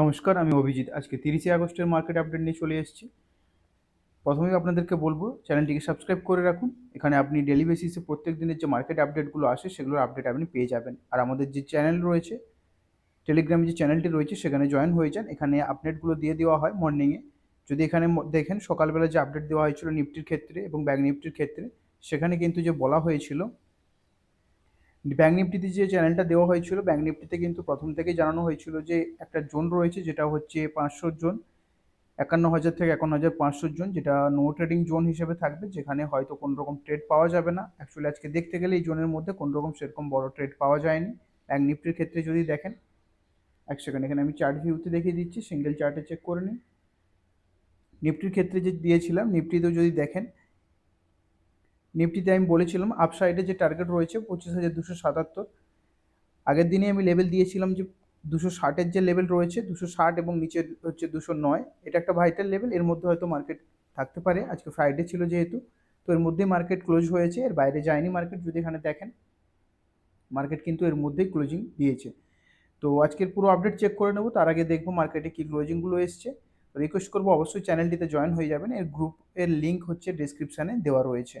নমস্কার, আমি অভিজিৎ। আজকে তিরিশে আগস্টের মার্কেট আপডেট নিয়ে চলে এসেছি। প্রথমেই আপনাদেরকে বলব, চ্যানেলটিকে সাবস্ক্রাইব করে রাখুন। এখানে আপনি ডেলি বেসিসে প্রত্যেক দিনের যে মার্কেট আপডেটগুলো আসে, সেগুলোর আপডেট আপনি পেয়ে যাবেন। আর আমাদের যে চ্যানেল রয়েছে টেলিগ্রামে যে চ্যানেলটি রয়েছে, সেখানে জয়েন হয়ে যান। এখানে আপডেটগুলো দিয়ে দেওয়া হয় মর্নিংয়ে যদি এখানে দেখেন, সকালবেলা যে আপডেট দেওয়া হয়েছিল নিফটির ক্ষেত্রে এবং ব্যাঙ্ক নিফটির ক্ষেত্রে, সেখানে কিন্তু যে বলা হয়েছিল ব্যাঙ্ক নিফটিতে যে চ্যানেলটা দেওয়া হয়েছিল ব্যাঙ্ক নিফটিতে কিন্তু প্রথম থেকেই জানানো হয়েছিল যে একটা জোন রয়েছে, যেটা হচ্ছে পাঁচশো জন একান্ন হাজার থেকে একান্ন হাজার পাঁচশো জন যেটা নো ট্রেডিং জোন হিসেবে থাকবে, যেখানে হয়তো কোনো রকম ট্রেড পাওয়া যাবে না। অ্যাকচুয়ালি আজকে দেখতে গেলে এই জোনের মধ্যে কোনো রকম সেরকম বড় ট্রেড পাওয়া যায়নি। ব্যাঙ্ক নিফটির ক্ষেত্রে যদি দেখেন, এক সেকেন্ড এখানে আমি চার্ট ভিউতে দেখিয়ে দিচ্ছি সিঙ্গেল চার্টে চেক করে নিন নিফটির ক্ষেত্রে যে দিয়েছিলাম নিফটিতেও যদি দেখেন নিফটিতে আমি বলেছিলাম আপসাইডে যে টার্গেট রয়েছে পঁচিশ হাজার দুশো সাতাত্তর। আগের দিনে আমি লেভেল দিয়েছিলাম যে দুশো ষাটের যে লেভেল রয়েছে, দুশো ষাট এবং নিচের হচ্ছে দুশো নয়। এটা একটা ভাইটাল লেভেল এর মধ্যে হয়তো মার্কেট থাকতে পারে। আজকে ফ্রাইডে ছিল যেহেতু, তো এর মধ্যেই মার্কেট ক্লোজ হয়েছে। এর বাইরে যায়নি মার্কেট যদি এখানে দেখেন মার্কেট কিন্তু এর মধ্যেই ক্লোজিং দিয়েছে। তো আজকের পুরো আপডেট চেক করে নেব, তার আগে দেখব মার্কেটে কী ক্লোজিংগুলো এসছে। রিকোয়েস্ট করব, অবশ্যই চ্যানেলটিতে জয়েন হয়ে যাবেন। এর গ্রুপের লিঙ্ক হচ্ছে ডিসক্রিপশানে দেওয়া রয়েছে।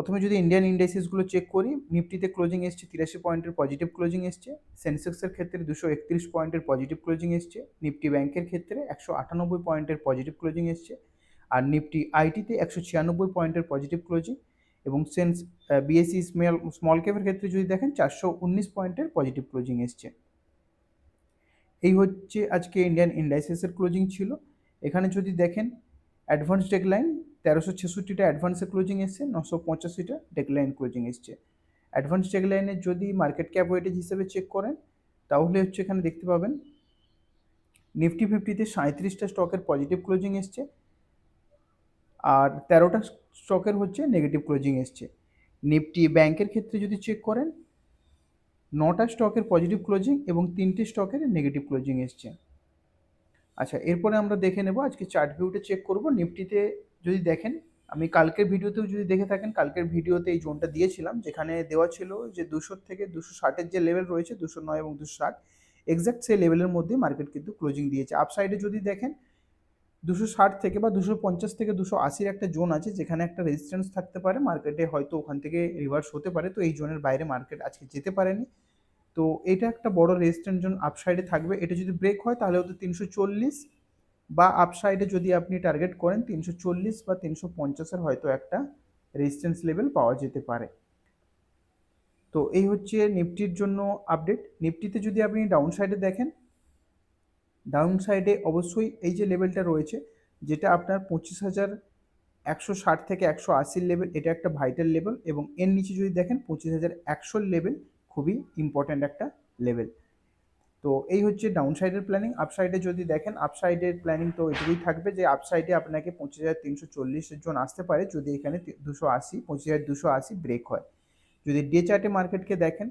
প্রথমে যদি ইন্ডিয়ান ইন্ডাইসিসগুলো চেক করি নিফটিতে ক্লোজিং এসছে তিরাশি পয়েন্টের পজিটিভ ক্লোজিং এসছে সেন্সেক্সের ক্ষেত্রে দুশো একত্রিশ পয়েন্টের পজিটিভ ক্লোজিং এসছে নিফটি ব্যাংকের ক্ষেত্রে একশো আটানব্বই পয়েন্টের পজিটিভ ক্লোজিং এসছে, আর নিফটি আইটিতে একশো ছিয়ানব্বই পয়েন্টের পজিটিভ ক্লোজিং এবং সেন্স বিএসসি স্মল স্মল ক্যাপের ক্ষেত্রে যদি দেখেন চারশো উনিশ পয়েন্টের পজিটিভ ক্লোজিং এসছে। এই হচ্ছে আজকে ইন্ডিয়ান ইন্ডাইসিসের ক্লোজিং ছিল। এখানে যদি দেখেন অ্যাডভান্স ডেকলাইন তেরোশো ছেষট্টিটা অ্যাডভান্সে ক্লোজিং এসছে, নশো পঁচাশিটা ডেকলাইন ক্লোজিং এসছে। অ্যাডভান্স ডেকলাইনের যদি মার্কেট ক্যাপ ওয়েটেজ হিসেবে চেক করেন, তাহলে হচ্ছে এখানে দেখতে পাবেন নিফটি ফিফটিতে সাঁত্রিশটা স্টকের পজিটিভ ক্লোজিং এসছে, আর তেরোটা স্টকের হচ্ছে নেগেটিভ ক্লোজিং এসছে। নিফটি ব্যাংকের ক্ষেত্রে যদি চেক করেন, নটা স্টকের পজিটিভ ক্লোজিং এবং তিনটে স্টকের নেগেটিভ ক্লোজিং এসছে। আচ্ছা এরপরে আমরা দেখে নেব, আজকে চার্ট ভিউটা চেক করব। নিফটিতে যদি দেখেন, আমি কালকের ভিডিওতেও যদি দেখে থাকেন, কালকের ভিডিওতে এই জোনটা দিয়েছিলাম, যেখানে দেওয়া ছিল যে দুশো থেকে দুশো ষাটের যে লেভেল রয়েছে, দুশো নয় এবং দুশো ষাট এক্স্যাক্ট সেই লেভেলের মধ্যে মার্কেট কিন্তু ক্লোজিং দিয়েছে। আপসাইডে যদি দেখেন, দুশো ষাট থেকে বা দুশো পঞ্চাশ থেকে দুশো আশির একটা জোন আছে, যেখানে একটা রেজিস্ট্যান্স থাকতে পারে মার্কেটে হয়তো ওখান থেকে রিভার্স হতে পারে, তো এই জোনের বাইরে মার্কেট আজকে যেতে পারেনি। তো এটা একটা বড় রেজিস্ট্যান্স জোন আপসাইডে থাকবে। এটা যদি ব্রেক হয়, তাহলে হয়তো তিনশো চল্লিশ বা আপসাইডে যদি আপনি টার্গেট করেন, তিনশো চল্লিশ বা তিনশো পঞ্চাশের হয়তো একটা রেজিস্ট্যান্স লেভেল পাওয়া যেতে পারে। তো এই হচ্ছে নিফটির জন্য আপডেট নিফটিতে যদি আপনি ডাউন সাইডে দেখেন ডাউন সাইডে অবশ্যই এই যে লেভেলটা রয়েছে, যেটা আপনার পঁচিশ হাজার একশো ষাট থেকে একশো আশির লেভেল এটা একটা ভাইটাল লেভেল এবং এর নিচে যদি দেখেন, পঁচিশ হাজার একশোর লেভেল খুবই ইম্পর্ট্যান্ট একটা লেভেল তো এই হচ্ছে ডাউন সাইডের প্ল্যানিং আপসাইডে যদি দেখেন আপসাইডের প্ল্যানিং তো এটুকুই থাকবে যে আপসাইডে আপনাকে পঁচিশ হাজার তিনশো চল্লিশের জন আসতে পারে। যদি এখানে দুশো আশি, পঁচিশ হাজার দুশো আশি ব্রেক হয়। যদি ডে চার্টে মার্কেটকে দেখেন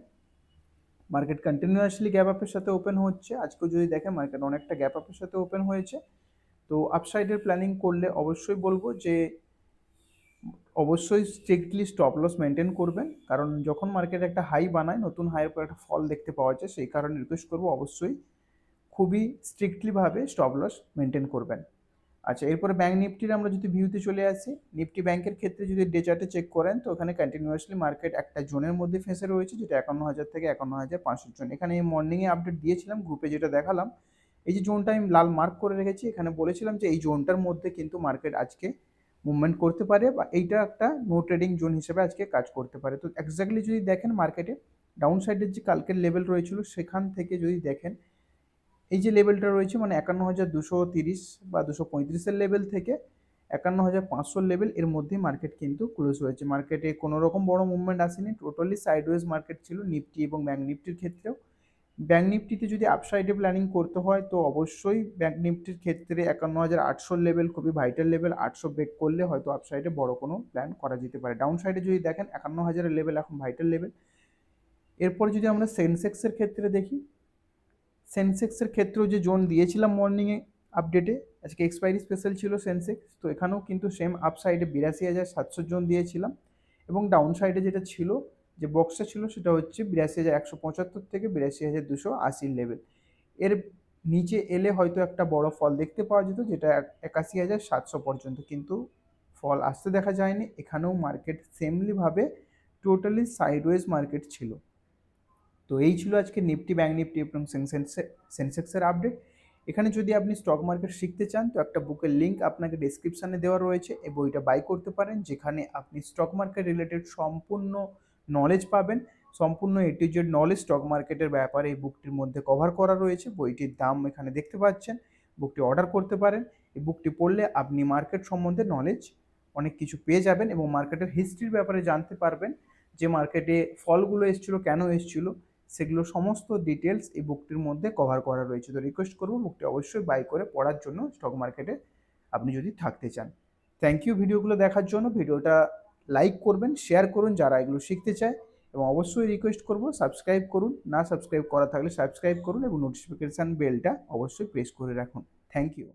মার্কেট কন্টিনিউয়াসলি গ্যাপ আপের সাথে ওপেন হচ্ছে। আজকেও যদি দেখেন মার্কেট অনেকটা গ্যাপ আপের সাথে ওপেন হয়েছে। তো আপসাইডের প্ল্যানিং করলে অবশ্যই বলব যে অবশ্যই স্ট্রিক্টলি স্টপ লস মেনটেন করবেন। কারণ যখন মার্কেট একটা হাই বানায়, নতুন হাইয়ের পর একটা ফল দেখতে পাওয়া যায়, সেই কারণে রিকোয়েস্ট করব অবশ্যই খুবই স্ট্রিক্টলিভাবে স্টপ লস মেনটেন করবেন। আচ্ছা এরপরে ব্যাঙ্ক নিফটির আমরা যদি ভিউতে চলে আসি, নিফটি ব্যাংকের ক্ষেত্রে যদি ডে চার্টে চেক করেন, তো ওখানে কন্টিনিউয়াসলি মার্কেট একটা জোনের মধ্যে ফেসে রয়েছে, যেটা একান্ন হাজার থেকে একান্ন হাজার পাঁচশো জন। এখানে এই মর্নিংয়ে আপডেট দিয়েছিলাম গ্রুপে যেটা দেখালাম, এই যে জোনটা আমি লাল মার্ক করে রেখেছি, এখানে বলেছিলাম যে এই জোনটার মধ্যে কিন্তু মার্কেট আজকে মুভমেন্ট করতে পারে বা এইটা একটা নো ট্রেডিং জোন হিসেবে আজকে কাজ করতে পারে। তো এক্স্যাক্টলি যদি দেখেন মার্কেটে ডাউন সাইডের যে কালকের লেভেল রয়েছিল, সেখান থেকে যদি দেখেন, এই যে লেভেলটা রয়েছে মানে একান্ন হাজার দুশো তিরিশ বা দুশো পঁয়ত্রিশের লেভেল থেকে একান্ন হাজার পাঁচশোর লেভেল এর মধ্যে মার্কেট কিন্তু ক্লোজ হয়েছে। মার্কেটে কোনো রকম বড় মুভমেন্ট আসেনি টোটালি সাইডওয়েজ মার্কেট ছিল নিফটি এবং ব্যাঙ্ক নিফটির ক্ষেত্রেও। ব্যাঙ্ক নিফটিতে যদি আপসাইডে প্ল্যানিং করতে হয়, তো অবশ্যই ব্যাঙ্ক নিফটির ক্ষেত্রে একান্ন হাজার আটশোর লেভেল খুবই ভাইটাল লেভেল আটশো ব্রেক করলে হয়তো আপসাইডে বড় কোনো প্ল্যান করা যেতে পারে। ডাউন সাইডে যদি দেখেন, একান্ন হাজারের লেভেল এখন ভাইটাল লেভেল এরপর যদি আমরা সেন্সেক্সের ক্ষেত্রে দেখি সেন্সেক্সের ক্ষেত্রেও যে জোন দিয়েছিলাম মর্নিংয়ে আপডেটে আজকে এক্সপায়ারি স্পেশাল ছিল সেন্সেক্স তো এখানেও কিন্তু সেম আপ সাইডে বিরাশি হাজার সাতশো জন দিয়েছিলাম। এবং ডাউন সাইডে যেটা ছিল যে বক্সটা ছিল সেটা হচ্ছে বিরাশি হাজার একশো পঁচাত্তর থেকে বিরাশি হাজার দুশো আশির লেভেল এর নিচে এলে হয়তো একটা বড় ফল দেখতে পাওয়া যেত, যেটা একাশি হাজার সাতশো পর্যন্ত। কিন্তু ফল আসতে দেখা যায়নি। এখানেও মার্কেট সেমলিভাবে টোটালি সাইডওয়েজ মার্কেট ছিল। তো এই ছিল আজকে নিফটি ব্যাঙ্ক নিফটি এবং সেন্সেক্সের আপডেট এখানে যদি আপনি স্টক মার্কেট শিখতে চান, তো একটা বুকের লিঙ্ক আপনাকে ডিসক্রিপশানে দেওয়া রয়েছে। এই বইটা বাই করতে পারেন, যেখানে আপনি স্টক মার্কেট রিলেটেড সম্পূর্ণ নলেজ পাবেন। সম্পূর্ণ A to Z knowledge stock মার্কেটের ব্যাপারে এই বুকটির মধ্যে কভার করা রয়েছে। বইটির দাম এখানে দেখতে পাচ্ছেন। বুকটি অর্ডার করতে পারেন। এই বুকটি পড়লে আপনি মার্কেট সম্বন্ধে নলেজ অনেক কিছু পেয়ে যাবেন এবং মার্কেটের হিস্ট্রির ব্যাপারে জানতে পারবেন। যে মার্কেটে ফলগুলো এসেছিল, কেন এসেছিল, সেগুলো সমস্ত ডিটেলস এই বুকটির মধ্যে কভার করা রয়েছে। তো রিকোয়েস্ট করব বুকটি অবশ্যই বাই করে পড়ার জন্য স্টক মার্কেটে আপনি যদি থাকতে চান। থ্যাংক ইউ ভিডিওগুলো দেখার জন্য। ভিডিওটা লাইক করবেন শেয়ার করুন যারা এগুলো শিখতে চায় এবং অবশ্যই রিকোয়েস্ট করব সাবস্ক্রাইব করুন, না সাবস্ক্রাইব করা থাকলে সাবস্ক্রাইব করুন এবং নোটিফিকেশান বেলটা অবশ্যই প্রেস করে রাখুন। Thank you